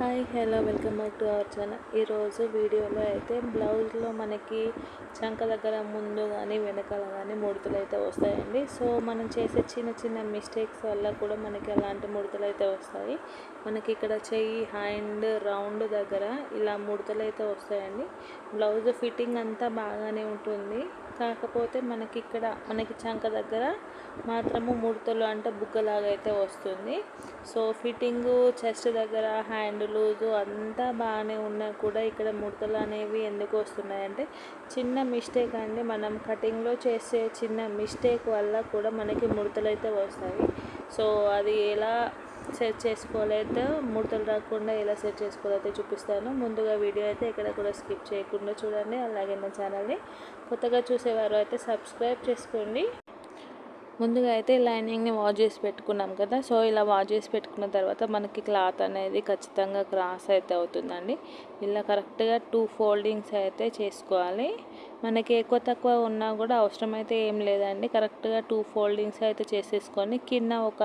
Hi hello welcome back to our channel. ఈరోజు వీడియోలో అయితే బ్లౌజ్లో మనకి చంక దగ్గర ముందు కానీ వెనకాల కానీ ముడతలు అయితే వస్తాయండి. సో మనం చేసే చిన్న చిన్న మిస్టేక్స్ వల్ల కూడా మనకి అలాంటి ముడతలు అయితే వస్తాయి. మనకి ఇక్కడ చెయ్యి హ్యాండ్ రౌండ్ దగ్గర ఇలా ముడతలు అయితే వస్తాయండి. బ్లౌజ్ ఫిట్టింగ్ అంతా బాగానే ఉంటుంది. కాకపోతే మనకి ఇక్కడ మనకి చంక దగ్గర మాత్రము ముడతలు అంటే బుగ్గలాగా అయితే వస్తుంది. సో ఫిట్టింగు చెస్ట్ దగ్గర హ్యాండ్ లూజు అంతా బాగానే ఉన్నా కూడా ఇక్కడ ముడతలు అనేవి ఎందుకు వస్తున్నాయంటే చిన్న మిస్టేక్ అండి. మనం కటింగ్లో చేసే చిన్న మిస్టేక్ వల్ల కూడా మనకి ముడతలు అయితే వస్తాయి. సో అది ఎలా సెట్ చేసుకోలేదు. ముడతలు రాకుండా ఎలా సెట్ చేసుకోవాలైతే చూపిస్తాను. ముందుగా వీడియో అయితే ఎక్కడ కూడా స్కిప్ చేయకుండా చూడండి. అలాగే నా ఛానల్ని కొత్తగా చూసేవారు అయితే సబ్స్క్రైబ్ చేసుకోండి. ముందుగా అయితే లైనింగ్ని వాష్ చేసి పెట్టుకున్నాం కదా సో ఇలా వాష్ చేసి పెట్టుకున్న తర్వాత మనకి క్లాత్ అనేది ఖచ్చితంగా క్రాస్ అయితే అవుతుందండి. ఇలా కరెక్ట్గా టూ ఫోల్డింగ్స్ అయితే చేసుకోవాలి. మనకి ఎక్కువ తక్కువ ఉన్నా కూడా అవసరమైతే ఏం లేదండి. కరెక్ట్గా టూ ఫోల్డింగ్స్ అయితే చేసేసుకొని కింద ఒక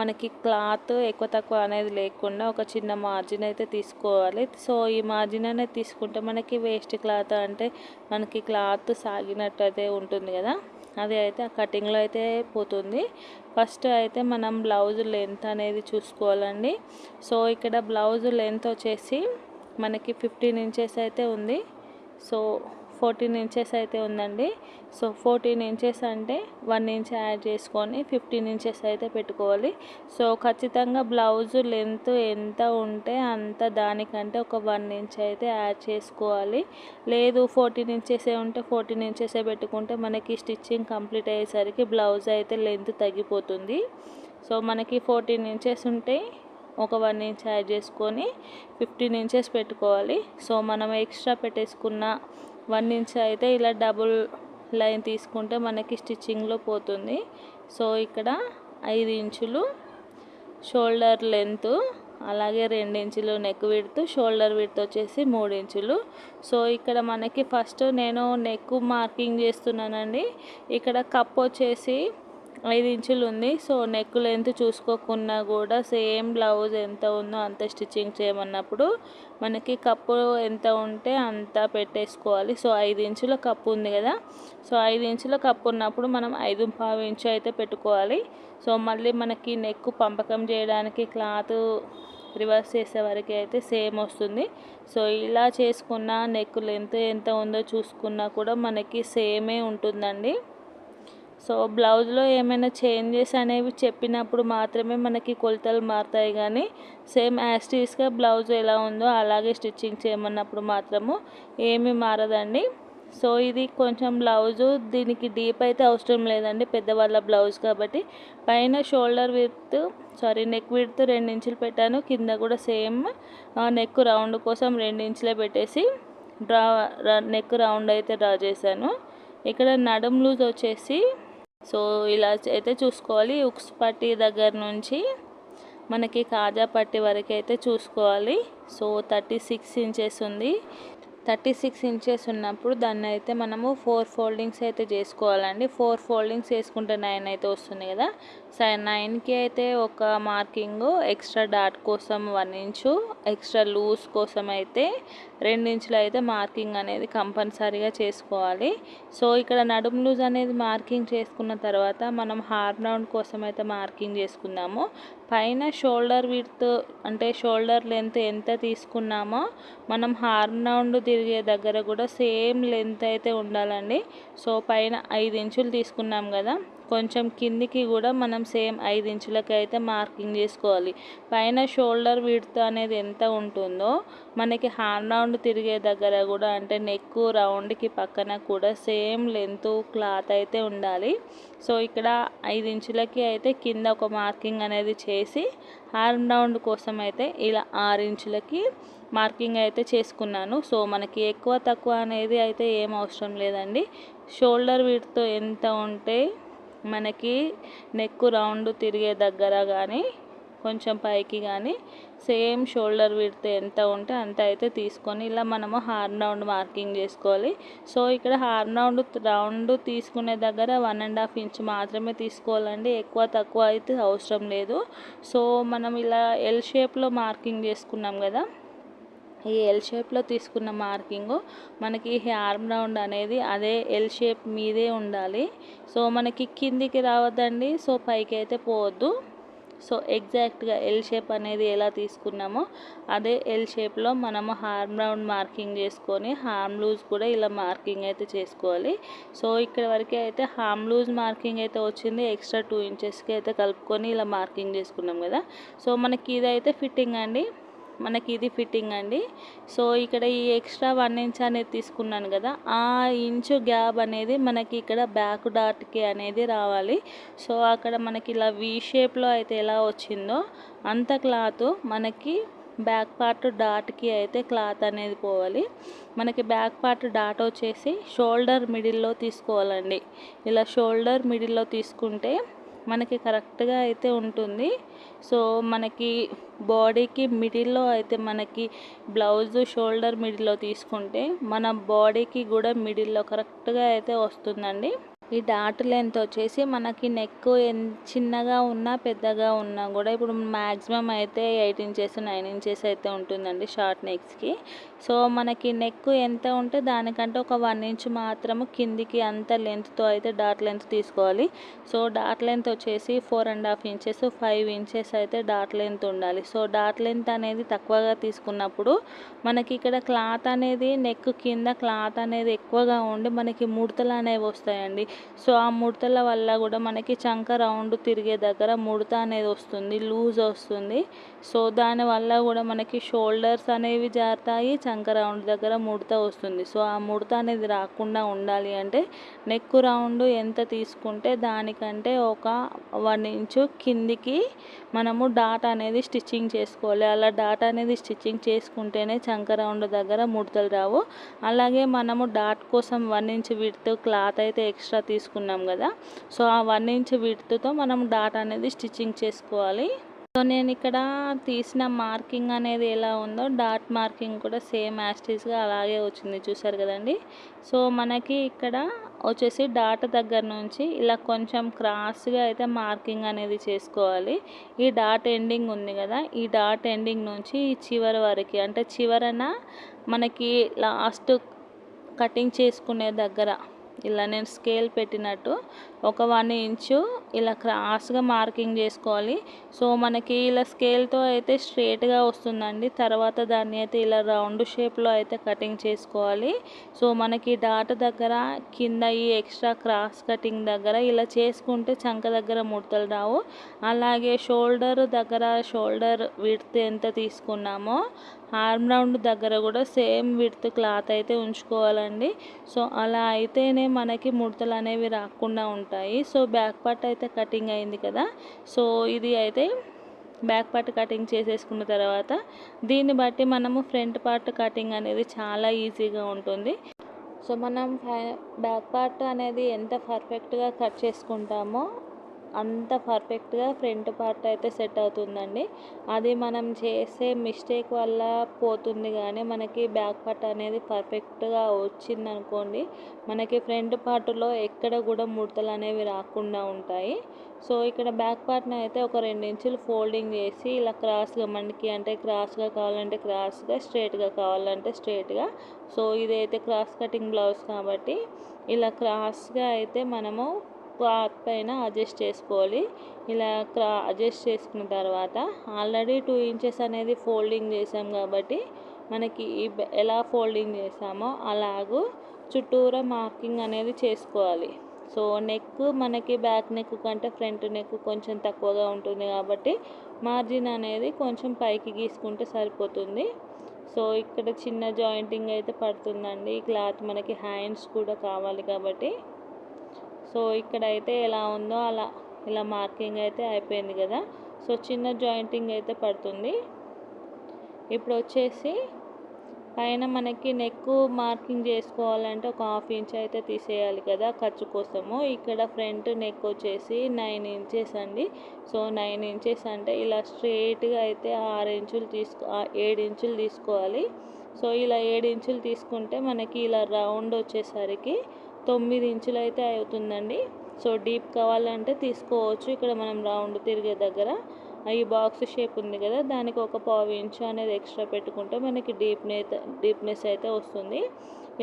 మనకి క్లాత్ ఎక్కువ తక్కువ అనేది లేకుండా ఒక చిన్న మార్జిన్ అయితే తీసుకోవాలి. సో ఈ మార్జిన్ అనేది తీసుకుంటే మనకి వేస్ట్ క్లాత్ అంటే మనకి క్లాత్ సాగినట్టు అయితే ఉంటుంది కదా. అది అయితే ఆ కటింగ్లో అయితే పోతుంది. ఫస్ట్ అయితే మనం బ్లౌజ్ లెంత్ అనేది చూసుకోవాలండి. సో ఇక్కడ బ్లౌజ్ లెంత్ వచ్చేసి మనకి ఫిఫ్టీన్ ఇంచెస్ అయితే ఉంది. సో ఫోర్టీన్ ఇంచెస్ అయితే ఉందండి. సో ఫోర్టీన్ ఇంచెస్ అంటే వన్ ఇంచ్ యాడ్ చేసుకొని ఫిఫ్టీన్ ఇంచెస్ అయితే పెట్టుకోవాలి. సో ఖచ్చితంగా బ్లౌజ్ లెంత్ ఎంత ఉంటే అంత దానికంటే ఒక వన్ ఇంచ్ అయితే యాడ్ చేసుకోవాలి. లేదు ఫోర్టీన్ ఇంచెసే ఉంటే ఫోర్టీన్ ఇంచెసే పెట్టుకుంటే మనకి స్టిచ్చింగ్ కంప్లీట్ అయ్యేసరికి బ్లౌజ్ అయితే లెంత్ తగ్గిపోతుంది. సో మనకి ఫోర్టీన్ ఇంచెస్ ఉంటే ఒక వన్ ఇంచ్ యాడ్ చేసుకొని ఫిఫ్టీన్ ఇంచెస్ పెట్టుకోవాలి. సో మనం ఎక్స్ట్రా పెట్టేసుకున్న వన్ ఇంచ్ అయితే ఇలా డబుల్ లైన్ తీసుకుంటే మనకి స్టిచ్చింగ్లో పోతుంది. సో ఇక్కడ ఐదు ఇంచులు షోల్డర్ లెంత్ అలాగే రెండు ఇంచులు నెక్ విడ్త్ షోల్డర్ విడ్త్ వచ్చేసి మూడు ఇంచులు. సో ఇక్కడ మనకి ఫస్ట్ నేను నెక్ మార్కింగ్ చేస్తున్నానండి. ఇక్కడ కప్ వచ్చేసి ఐదు ఇంచులు ఉంది. సో నెక్ లెంత్ చూసుకోకుండా కూడా సేమ్ బ్లౌజ్ ఎంత ఉందో అంత స్టిచ్చింగ్ చేయమన్నప్పుడు మనకి కప్పు ఎంత ఉంటే అంత పెట్టేసుకోవాలి. సో ఐదు ఇంచుల కప్పు ఉంది కదా. సో ఐదు ఇంచుల కప్పు ఉన్నప్పుడు మనం ఐదు పావు ఇంచు అయితే పెట్టుకోవాలి. సో మళ్ళీ మనకి నెక్ పంపకం చేయడానికి క్లాత్ రివర్స్ చేసే వరకు అయితే సేమ్ వస్తుంది. సో ఇలా చేసుకున్న నెక్ లెంత్ ఎంత ఉందో చూసుకున్నా కూడా మనకి సేమే ఉంటుందండి. సో బ్లౌజ్లో ఏమైనా చేంజెస్ అనేవి చెప్పినప్పుడు మాత్రమే మనకి కొలతలు మారుతాయి కానీ సేమ్ యాస్టీస్గా బ్లౌజ్ ఎలా ఉందో అలాగే స్టిచ్చింగ్ చేయమన్నప్పుడు మాత్రము ఏమీ మారదండి. సో ఇది కొంచెం బ్లౌజు దీనికి డీప్ అయితే అవసరం లేదండి పెద్దవాళ్ళ బ్లౌజ్ కాబట్టి. పైన shoulder with sorry neck with రెండు ఇంచులు పెట్టాను. కింద కూడా సేమ్ నెక్ రౌండ్ కోసం రెండు ఇంచులే పెట్టేసి డ్రా నెక్ రౌండ్ అయితే డ్రా చేశాను. ఇక్కడ నడుం లూజ్ వచ్చేసి సో ఇలా అయితే చూసుకోవాలి. ఉక్స్ పట్టి దగ్గర నుంచి మనకి కాజా పట్టి వరకు అయితే చూసుకోవాలి. సో థర్టీ సిక్స్ ఇంచెస్ ఉంది. థర్టీ సిక్స్ ఇంచెస్ ఉన్నప్పుడు దాన్ని అయితే మనము ఫోర్ ఫోల్డింగ్స్ అయితే చేసుకోవాలండి. ఫోర్ ఫోల్డింగ్స్ వేసుకుంటే నైన్ అయితే వస్తుంది కదా. సరే నైన్కి అయితే ఒక మార్కింగ్ ఎక్స్ట్రా డాట్ కోసం వన్ ఇంచు ఎక్స్ట్రా లూజ్ కోసం అయితే రెండు ఇంచులు అయితే మార్కింగ్ అనేది కంపల్సరీగా చేసుకోవాలి. సో ఇక్కడ నడుము లూజ్ అనేది మార్కింగ్ చేసుకున్న తర్వాత మనం హార్ రౌండ్ కోసం అయితే మార్కింగ్ చేసుకుందాము. పైన షోల్డర్ విడ్త్ అంటే షోల్డర్ లెంత్ ఎంత తీసుకున్నామో మనం హార్మ్ రౌండ్ తిరిగే దగ్గర కూడా సేమ్ లెంత్ అయితే ఉండాలండి. సో పైన ఐదు ఇంచులు తీసుకున్నాం కదా. కొంచెం కిందికి కూడా మనం సేమ్ ఐదు ఇంచులకి అయితే మార్కింగ్ చేసుకోవాలి. పైన షోల్డర్ విడ్త్ అనేది ఎంత ఉంటుందో మనకి హ్యాండ్ రౌండ్ తిరిగే దగ్గర కూడా అంటే నెక్ రౌండ్కి పక్కన కూడా సేమ్ లెంత్ క్లాత్ అయితే ఉండాలి. సో ఇక్కడ ఐదు ఇంచులకి అయితే కింద ఒక మార్కింగ్ అనేది చేసి హార్మ్ రౌండ్ కోసం అయితే ఇలా ఆరు ఇంచులకి మార్కింగ్ అయితే చేసుకున్నాను. సో మనకి ఎక్కువ తక్కువ అనేది అయితే ఏం అవసరం లేదండి. షోల్డర్ విడ్త్ ఎంత ఉంటే మనకి నెక్ రౌండ్ తిరిగే దగ్గర కానీ కొంచెం పైకి కానీ సేమ్ షోల్డర్ విడితే ఎంత ఉంటే అంత అయితే తీసుకొని ఇలా మనము హార్న్ రౌండ్ మార్కింగ్ చేసుకోవాలి. సో ఇక్కడ హార్న్ రౌండ్ రౌండ్ తీసుకునే దగ్గర వన్ అండ్ హాఫ్ ఇంచ్ మాత్రమే తీసుకోవాలండి. ఎక్కువ తక్కువ అయితే అవసరం లేదు. సో మనం ఇలా ఎల్ షేప్లో మార్కింగ్ చేసుకున్నాం కదా ఈ ఎల్ షేప్లో తీసుకున్న మార్కింగ్ మనకి ఆర్మ్ రౌండ్ అనేది అదే ఎల్ షేప్ మీదే ఉండాలి. సో మనకి కిందికి రావద్దండి. సో పైకి అయితే పోవద్దు. సో ఎగ్జాక్ట్గా ఎల్ షేప్ అనేది ఎలా తీసుకున్నామో అదే ఎల్ షేప్లో మనము హార్మ్ రౌండ్ మార్కింగ్ చేసుకొని హార్మ్ లూజ్ కూడా ఇలా మార్కింగ్ అయితే చేసుకోవాలి. సో ఇక్కడ వరకు అయితే హార్మ్ లూజ్ మార్కింగ్ అయితే వచ్చింది. ఎక్స్ట్రా టూ ఇంచెస్కి అయితే కలుపుకొని ఇలా మార్కింగ్ చేసుకున్నాం కదా. సో మనకి ఇదైతే ఫిట్టింగ్ అండి. మనకి ఇది ఫిట్టింగ్ అండి. సో ఇక్కడ ఈ ఎక్స్ట్రా వన్ ఇంచ్ అనేది తీసుకున్నాను కదా ఆ ఇంచు గ్యాప్ అనేది మనకి ఇక్కడ బ్యాక్ డాట్కి అనేది రావాలి. సో అక్కడ మనకి ఇలా వీ షేప్లో అయితే ఎలా వచ్చిందో అంత క్లాత్ మనకి బ్యాక్ పార్ట్ డాట్కి అయితే క్లాత్ అనేది పోవాలి. మనకి బ్యాక్ పార్ట్ డాట్ వచ్చేసి షోల్డర్ మిడిల్లో తీసుకోవాలండి. ఇలా షోల్డర్ మిడిల్లో తీసుకుంటే మనకి కరెక్ట్గా అయితే ఉంటుంది. సో మనకి బాడీకి మిడిల్లో అయితే మనకి బ్లౌజ్ షోల్డర్ మిడిల్లో తీసుకుంటే మన బాడీకి కూడా మిడిల్లో కరెక్ట్గా అయితే వస్తుందండి. ఈ డాట్ లెంత్ వచ్చేసి మనకి నెక్ చిన్నగా ఉన్నా పెద్దగా ఉన్నా కూడా ఇప్పుడు మ్యాక్సిమం అయితే ఎయిట్ ఇంచెస్ నైన్ ఇంచెస్ అయితే ఉంటుందండి షార్ట్ నెక్స్కి. సో మనకి నెక్ ఎంత ఉంటే దానికంటే ఒక వన్ ఇంచ్ మాత్రము కిందికి అంత లెంత్తో అయితే డాట్ లెంత్ తీసుకోవాలి. సో డాట్ లెంత్ వచ్చేసి four and half inches five inches అయితే డాట్ లెంత్ ఉండాలి. సో డాట్ లెంత్ అనేది తక్కువగా తీసుకున్నప్పుడు మనకి ఇక్కడ క్లాత్ అనేది నెక్ కింద క్లాత్ అనేది ఎక్కువగా ఉండి మనకి ముడతలు అనేవి వస్తాయండి. సో ఆ ముడతల వల్ల కూడా మనకి చంక రౌండ్ తిరిగే దగ్గర ముడత అనేది వస్తుంది లూజ్ వస్తుంది. సో దానివల్ల కూడా మనకి షోల్డర్స్ అనేవి జారుతాయి చంక రౌండ్ దగ్గర ముడత వస్తుంది. సో ఆ ముడత అనేది రాకుండా ఉండాలి అంటే నెక్ రౌండ్ ఎంత తీసుకుంటే దానికంటే ఒక వన్ ఇంచు కిందికి మనము డాట్ అనేది స్టిచ్చింగ్ చేసుకోవాలి. అలా డాట్ అనేది స్టిచ్చింగ్ చేసుకుంటేనే చంక రౌండ్ దగ్గర ముడతలు రావు. అలాగే మనము డాట్ కోసం వన్ ఇంచ్ విడ్త్ క్లాత్ అయితే ఎక్స్ట్రా తీసుకున్నాం కదా. సో ఆ వన్ ఇంచ్ విడ్త్తో మనం డాట్ అనేది స్టిచ్చింగ్ చేసుకోవాలి. సో నేను ఇక్కడ తీసిన మార్కింగ్ అనేది ఎలా ఉందో డాట్ మార్కింగ్ కూడా సేమ్ యాస్టీస్గా అలాగే వచ్చింది చూసారు కదండి. సో మనకి ఇక్కడ వచ్చేసి డాట్ దగ్గర నుంచి ఇలా కొంచెం క్రాస్గా అయితే మార్కింగ్ అనేది చేసుకోవాలి. ఈ డాట్ ఎండింగ్ ఉంది కదా ఈ డాట్ ఎండింగ్ నుంచి ఈ చివరి వరకు అంటే చివరన మనకి లాస్ట్ కటింగ్ చేసుకునే దగ్గర ఇలా నేను స్కేల్ పెట్టినట్టు ఒక వన్ ఇంచు ఇలా క్రాస్గా మార్కింగ్ చేసుకోవాలి. సో మనకి ఇలా స్కేల్తో అయితే స్ట్రేట్గా వస్తుందండి. తర్వాత దాన్ని అయితే ఇలా రౌండ్ షేప్లో అయితే కటింగ్ చేసుకోవాలి. సో మనకి డాట్ దగ్గర కింద ఈ ఎక్స్ట్రా క్రాస్ కటింగ్ దగ్గర ఇలా చేసుకుంటే చంక దగ్గర ముడతలు రావు. అలాగే షోల్డర్ దగ్గర షోల్డర్ విడ్త్ ఎంత తీసుకున్నామో ఆర్మ్ రౌండ్ దగ్గర కూడా సేమ్ విడ్త్ క్లాత్ అయితే ఉంచుకోవాలండి. సో అలా అయితేనే మనకి ముడతలు అనేవి రాకుండా ఉంటాయి. సో బ్యాక్ పార్ట్ అయితే కటింగ్ అయింది కదా. సో ఇది అయితే బ్యాక్ పార్ట్ కటింగ్ చేసేసుకున్న తర్వాత దీన్ని బట్టి మనము ఫ్రంట్ పార్ట్ కటింగ్ అనేది చాలా ఈజీగా ఉంటుంది. సో మనం బ్యాక్ పార్ట్ అనేది ఎంత పర్ఫెక్ట్గా కట్ చేసుకుంటామో అంత పర్ఫెక్ట్గా ఫ్రంట్ పార్ట్ అయితే సెట్ అవుతుందండి. అది మనం చేసే మిస్టేక్ వల్ల పోతుంది కానీ మనకి బ్యాక్ పార్ట్ అనేది పర్ఫెక్ట్గా వచ్చింది అనుకోండి మనకి ఫ్రంట్ పార్ట్లో ఎక్కడ కూడా ముడతలు అనేవి రాకుండా ఉంటాయి. సో ఇక్కడ బ్యాక్ పార్ట్ని అయితే ఒక రెండు ఇంచులు ఫోల్డింగ్ చేసి ఇలా క్రాస్గా మనకి అంటే క్రాస్గా కావాలంటే క్రాస్గా స్ట్రేట్గా కావాలంటే స్ట్రేట్గా. సో ఇదైతే క్రాస్ కటింగ్ బ్లౌజ్ కాబట్టి ఇలా క్రాస్గా అయితే మనము క్లాత్ పైన అడ్జస్ట్ చేసుకోవాలి. ఇలా క్రా అడ్జస్ట్ చేసుకున్న తర్వాత ఆల్రెడీ టూ ఇంచెస్ అనేది ఫోల్డింగ్ చేసాం కాబట్టి మనకి ఎలా ఫోల్డింగ్ చేసామో అలాగూ చుట్టూరా మార్కింగ్ అనేది చేసుకోవాలి. సో నెక్ మనకి బ్యాక్ నెక్ కంటే ఫ్రంట్ నెక్ కొంచెం తక్కువగా ఉంటుంది కాబట్టి మార్జిన్ అనేది కొంచెం పైకి గీసుకుంటే సరిపోతుంది. సో ఇక్కడ చిన్న జాయింటింగ్ అయితే పడుతుందండి. క్లాత్ మనకి హ్యాండ్స్ కూడా కావాలి కాబట్టి సో ఇక్కడ అయితే ఎలా ఉందో అలా ఇలా మార్కింగ్ అయితే అయిపోయింది కదా. సో చిన్న జాయింటింగ్ అయితే పడుతుంది. ఇప్పుడు వచ్చేసి పైన మనకి నెక్ మార్కింగ్ చేసుకోవాలంటే ఒక హాఫ్ ఇంచ్ అయితే తీసేయాలి కదా ఖర్చు కోసము. ఇక్కడ ఫ్రంట్ నెక్ వచ్చేసి నైన్ ఇంచెస్ అండి. సో నైన్ ఇంచెస్ అంటే ఇలా స్ట్రెయిట్గా అయితే ఆరు ఇంచులు తీసుకో ఏడు ఇంచులు తీసుకోవాలి. సో ఇలా ఏడు ఇంచులు తీసుకుంటే మనకి ఇలా రౌండ్ వచ్చేసరికి తొమ్మిది ఇంచులు అయితే అవుతుందండి. సో డీప్ కావాలంటే తీసుకోవచ్చు. ఇక్కడ మనం రౌండ్ తిరిగే దగ్గర ఈ బాక్స్ షేప్ ఉంది కదా దానికి ఒక పావు ఇంచు అనేది ఎక్స్ట్రా పెట్టుకుంటే మనకి డీప్నే డీప్నెస్ అయితే వస్తుంది.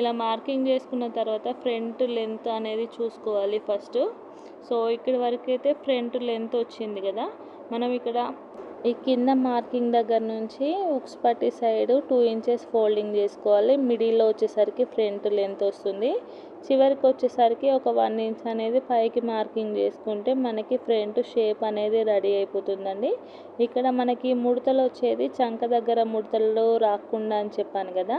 ఇలా మార్కింగ్ చేసుకున్న తర్వాత ఫ్రంట్ లెంత్ అనేది చూసుకోవాలి ఫస్ట్. సో ఇక్కడ వరకు అయితే ఫ్రంట్ లెంత్ వచ్చింది కదా మనం ఇక్కడ ఈ కింద మార్కింగ్ దగ్గర నుంచి ఉక్స్ పట్టి సైడ్ టూ ఇంచెస్ ఫోల్డింగ్ చేసుకోవాలి. మిడిల్లో వచ్చేసరికి ఫ్రంట్ లెంత్ వస్తుంది. చివరికి వచ్చేసరికి ఒక వన్ ఇంచ్ అనేది పైకి మార్కింగ్ చేసుకుంటే మనకి ఫ్రంట్ షేప్ అనేది రెడీ అయిపోతుందండి. ఇక్కడ మనకి ముడతలు వచ్చేది చంక దగ్గర ముడతలు రాకుండా అని చెప్పాను కదా.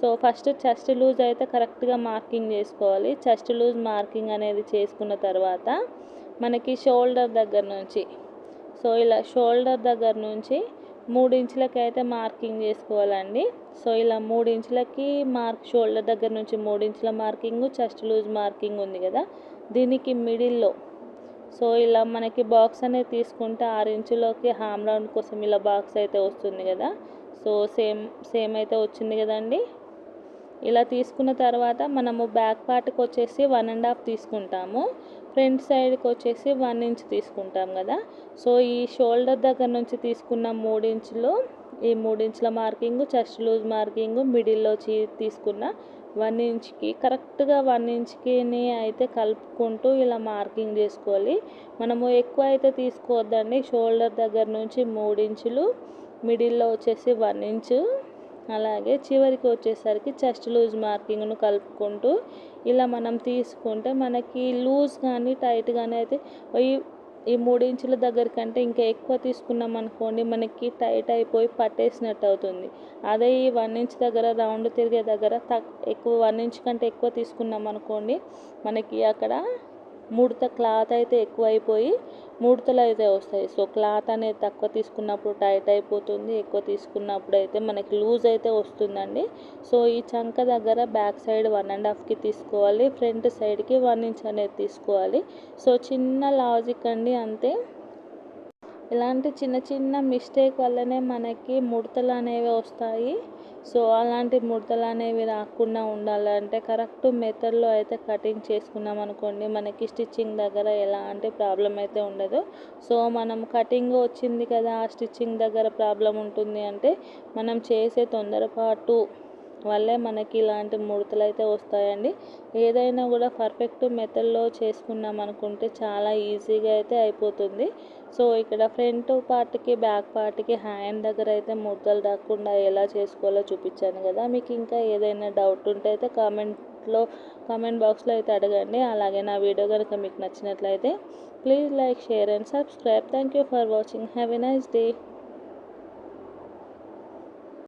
సో ఫస్ట్ చెస్ట్ లూజ్ అయితే కరెక్ట్గా మార్కింగ్ చేసుకోవాలి. చెస్ట్ లూజ్ మార్కింగ్ అనేది చేసుకున్న తర్వాత మనకి షోల్డర్ దగ్గర నుంచి సో ఇలా షోల్డర్ దగ్గర నుంచి మూడు ఇంచులకి అయితే మార్కింగ్ చేసుకోవాలండి. సో ఇలా మూడు ఇంచులకి మార్క్ షోల్డర్ దగ్గర నుంచి మూడు ఇంచుల మార్కింగ్ చెస్ట్ లూజ్ మార్కింగ్ ఉంది కదా. దీనికి మిడిల్లో సో ఇలా మనకి బాక్స్ అనేది తీసుకుంటే ఆరు ఇంచులోకి హామ్ రౌండ్ కోసం ఇలా బాక్స్ అయితే వస్తుంది కదా. సో సేమ్ సేమ్ అయితే వచ్చింది కదండి. ఇలా తీసుకున్న తర్వాత మనము బ్యాక్ పార్ట్కి వచ్చేసి వన్ అండ్ హాఫ్ తీసుకుంటాము. ఫ్రంట్ సైడ్కి వచ్చేసి వన్ ఇంచ్ తీసుకుంటాం కదా. సో ఈ షోల్డర్ దగ్గర నుంచి తీసుకున్న మూడు ఈ మూడించుల మార్కింగ్ చెస్ట్ లూజ్ మార్కింగ్ మిడిల్లో తీసుకున్న వన్ ఇంచ్కి కరెక్ట్గా వన్ ఇంచ్కిని అయితే కలుపుకుంటూ ఇలా మార్కింగ్ చేసుకోవాలి. మనము ఎక్కువ అయితే తీసుకోవద్దండి. షోల్డర్ దగ్గర నుంచి మూడు ఇంచులు మిడిల్లో వచ్చేసి వన్ ఇంచు. అలాగే చివరికి వచ్చేసరికి చెస్ట్ లూజ్ మార్కింగ్ను కలుపుకుంటూ ఇలా మనం తీసుకుంటే మనకి లూజ్ కానీ టైట్ కానీ అయితే ఈ ఈ మూడు ఇంచుల దగ్గర కంటే ఇంకా ఎక్కువ తీసుకున్నాం అనుకోండి మనకి టైట్ అయిపోయి పట్టేసినట్టు అవుతుంది. అదే ఈ వన్ ఇంచ్ దగ్గర రౌండ్ తిరిగే దగ్గర తక్ ఎక్కువ వన్ ఇంచ్ కంటే ఎక్కువ తీసుకున్నాం అనుకోండి మనకి అక్కడ ముడత క్లాత్ అయితే ఎక్కువ అయిపోయి ముడతలు అయితే వస్తాయి. సో క్లాత్ అనేది తక్కువ తీసుకున్నప్పుడు టైట్ అయిపోతుంది. ఎక్కువ తీసుకున్నప్పుడు అయితే మనకి లూజ్ అయితే వస్తుందండి. సో ఈ చంక దగ్గర బ్యాక్ సైడ్ వన్ అండ్ హాఫ్కి తీసుకోవాలి. ఫ్రంట్ సైడ్కి వన్ ఇంచ్ అనేది తీసుకోవాలి. సో చిన్న లాజిక్ అండి. అంతే. ఇలాంటి చిన్న చిన్న మిస్టేక్ వల్లనే మనకి ముడతలు అనేవి వస్తాయి. సో అలాంటి ముడతలు అనేవి రాకుండా ఉండాలంటే కరెక్ట్ మెథడ్లో అయితే కటింగ్ చేసుకున్నాం అనుకోండి మనకి స్టిచ్చింగ్ దగ్గర ఎలాంటి ప్రాబ్లం అయితే ఉండదు. సో మనం కటింగ్ వచ్చింది కదా ఆ స్టిచ్చింగ్ దగ్గర ప్రాబ్లం ఉంటుంది అంటే మనం చేసే తొందరపాటు వల్లే మనకి ఇలాంటి ముడతలు అయితే వస్తాయండి. ఏదైనా కూడా పర్ఫెక్ట్ మెథడ్లో చేసుకున్నాం అనుకుంటే చాలా ఈజీగా అయితే అయిపోతుంది. సో ఇక్కడ ఫ్రంట్ పార్ట్కి బ్యాక్ పార్ట్కి హ్యాండ్ దగ్గర అయితే ముడతలు రాకుండా ఎలా చేసుకోవాలో చూపించాను కదా. మీకు ఇంకా ఏదైనా డౌట్ ఉంటే అయితే కామెంట్లో కామెంట్ బాక్స్లో అయితే అడగండి. అలాగే నా వీడియో కనుక మీకు నచ్చినట్లయితే please like share and subscribe. Thank you for watching. Have a nice day.